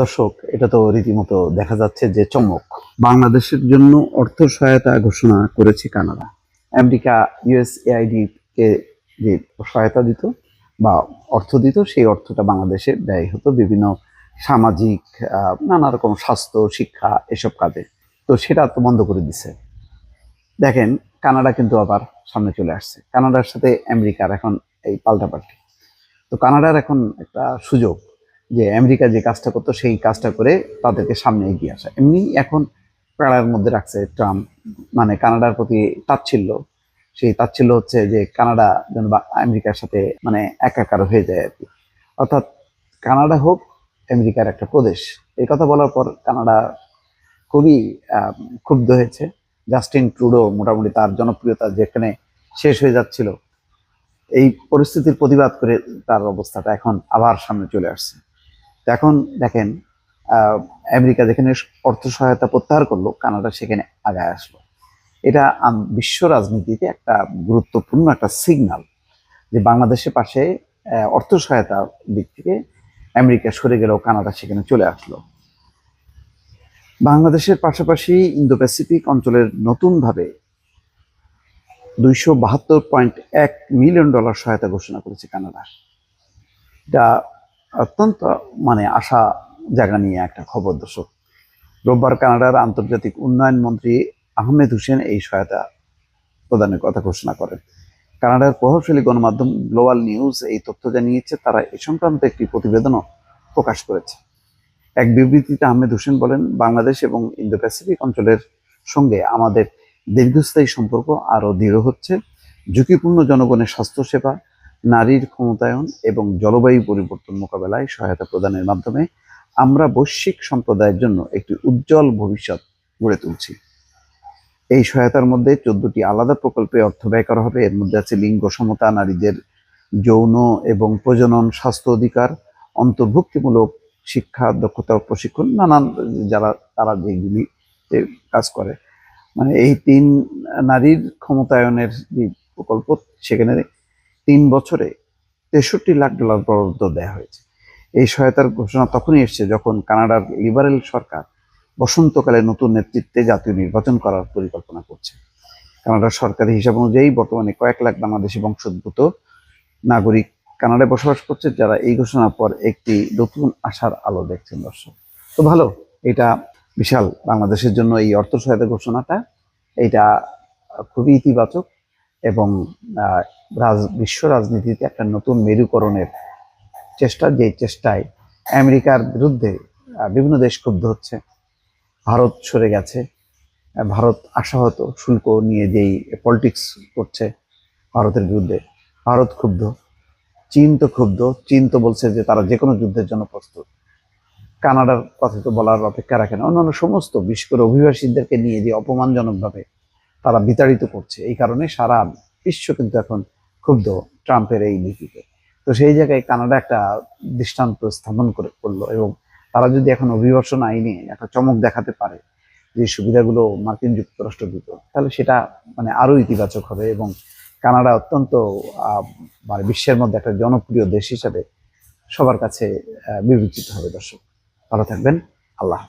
দর্শক, এটা তো রীতিমতো দেখা যাচ্ছে যে চমক। বাংলাদেশের জন্য অর্থ সহায়তা ঘোষণা করেছে কানাডা। আমেরিকা, ইউএসএআইডি কে যে সহায়তা দিত বা অর্থ দিত, সেই অর্থটা বাংলাদেশে ব্যয় হতো বিভিন্ন সামাজিক নানা রকম স্বাস্থ্য, শিক্ষা এসব কাজে। তো সেটা তো বন্ধ করে দিছে। দেখেন, কানাডা কিন্তু আবার সামনে চলে আসছে। কানাডার সাথে আমেরিকার এখন এই পাল্টাপাল্টি। তো কানাডার এখন একটা সুযোগ। যে আমেরিকা যে কাজটা করতো, সেই কাজটা করে তাদেরকে সামনে এগিয়ে আসা। এমনি এখন প্রাণার মধ্যে রাখছে ট্রাম্প। মানে কানাডার প্রতি তাচ্ছিল্য। সেই তাচ্ছিল্য হচ্ছে যে কানাডা যেন আমেরিকার সাথে মানে একাকার হয়ে যায় আর কি। অর্থাৎ কানাডা হোক, আমেরিকার একটা প্রদেশ। এই কথা বলার পর কানাডা খুবই ক্ষুব্ধ হয়েছে। জাস্টিন ট্রুডো মোটামুটি তার জনপ্রিয়তা যেখানে শেষ হয়ে যাচ্ছিল, এই পরিস্থিতির প্রতিবাদ করে তার অবস্থাটা এখন আবার সামনে চলে আসছে। এখন দেখেন আমেরিকা যেখানে অর্থ সহায়তা প্রত্যাহার করল, কানাডা সেখানে আগায় আসলো। এটা বিশ্ব রাজনীতিতে একটা গুরুত্বপূর্ণ একটা সিগন্যাল যে বাংলাদেশের পাশে অর্থ সহায়তা দিক থেকে আমেরিকা সরে গেলেও কানাডা সেখানে চলে আসলো। বাংলাদেশের পাশাপাশি ইন্দো প্যাসিফিক অঞ্চলের নতুনভাবে দুইশো বাহাত্তর পয়েন্ট এক মিলিয়ন ডলার সহায়তা ঘোষণা করেছে কানাডা। এটা অত্যন্ত মানে আশা জায়গা নিয়ে একটা খবর দর্শক। রোববার কানাডার আন্তর্জাতিক উন্নয়ন মন্ত্রী আহমেদ হোসেন এই সহায়তা প্রদানের কথা ঘোষণা করেন। কানাডার প্রভাবশালী গণমাধ্যম গ্লোবাল নিউজ এই তথ্য জানিয়েছে, তারা এ সংক্রান্ত একটি প্রতিবেদনও প্রকাশ করেছে। এক বিবৃতিতে আহমেদ হোসেন বলেন, বাংলাদেশ এবং ইন্দো প্যাসিফিক অঞ্চলের সঙ্গে আমাদের দীর্ঘস্থায়ী সম্পর্ক আরও দৃঢ় হচ্ছে। ঝুঁকিপূর্ণ জনগণের স্বাস্থ্যসেবা নারীর ক্ষমতায়ন এবং জলবায়ু পরিবর্তন মোকাবেলায় সহায়তা প্রদানের মাধ্যমে আমরা বৈশ্বিক সম্প্রদায়ের জন্য একটি উজ্জ্বল ভবিষ্যৎ গড়ে তুলছি। এই সহায়তার মধ্যে চোদ্দটি আলাদা প্রকল্পে অর্থ ব্যয় করা হবে। এর মধ্যে আছে লিঙ্গ সমতা, নারীদের যৌন এবং প্রজনন স্বাস্থ্য অধিকার, অন্তর্ভুক্তিমূলক শিক্ষা, দক্ষতা প্রশিক্ষণ, নানান যারা তারা যেগুলি কাজ করে। মানে এই তিন নারীর ক্ষমতায়নের যে প্রকল্প, সেখানে তিন বছরে তেষট্টি লাখ ডলার বরাদ্দ দেওয়া হয়েছে। এই সহায়তার ঘোষণা তখনই এসছে যখন কানাডার লিবারেল সরকার বসন্তকালে নতুন নেতৃত্বে জাতীয় নির্বাচন করার পরিকল্পনা করছে। কানাডার সরকারি হিসাব অনুযায়ী বর্তমানে কয়েক লাখ বাংলাদেশি বংশোদ্ভূত নাগরিক কানাডায় বসবাস করছে, যারা এই ঘোষণার পর একটি নতুন আশার আলো দেখছেন দর্শক। তো ভালো, এটা বিশাল বাংলাদেশের জন্য এই অর্থ সহায়তা ঘোষণাটা, এটা খুবই ইতিবাচক। এবং রাজ, বিশ্ব রাজনীতিতে একটা নতুন মেরুকরণের চেষ্টা, যে চেষ্টায় আমেরিকার বিরুদ্ধে বিভিন্ন দেশ ক্ষুব্ধ হচ্ছে। ভারত সরে গেছে। ভারত আশাহত শুল্ক নিয়ে যেই পলিটিক্স করছে ভারতের বিরুদ্ধে, ভারত ক্ষুব্ধ। চীন তো ক্ষুব্ধ। চীন তো বলছে যে তারা যে কোনো যুদ্ধের জন্য প্রস্তুত। কানাডার কথা তো বলার অপেক্ষা রাখে না। অন্যান্য সমস্ত বিশেষ করে অভিবাসীদেরকে নিয়ে যে অপমানজনকভাবে তারা বিতাড়িত করছে। এই কারণে সারা বিশ্ব কিন্তু এখন ক্ষুব্ধ ট্রাম্পের এই নীতিতে। তো সেই জায়গায় কানাডা একটা দৃষ্টান্ত স্থাপন করে করল এবং তারা যদি এখন অভিবাসন আইনে একটা চমক দেখাতে পারে যে সুবিধাগুলো মার্কিন যুক্তরাষ্ট্র দিত, তাহলে সেটা মানে আরও ইতিবাচক হবে এবং কানাডা অত্যন্ত মানে বিশ্বের মধ্যে একটা জনপ্রিয় দেশ হিসাবে সবার কাছে বিবেচিত হবে দর্শক। ভালো থাকবেন। আল্লাহ।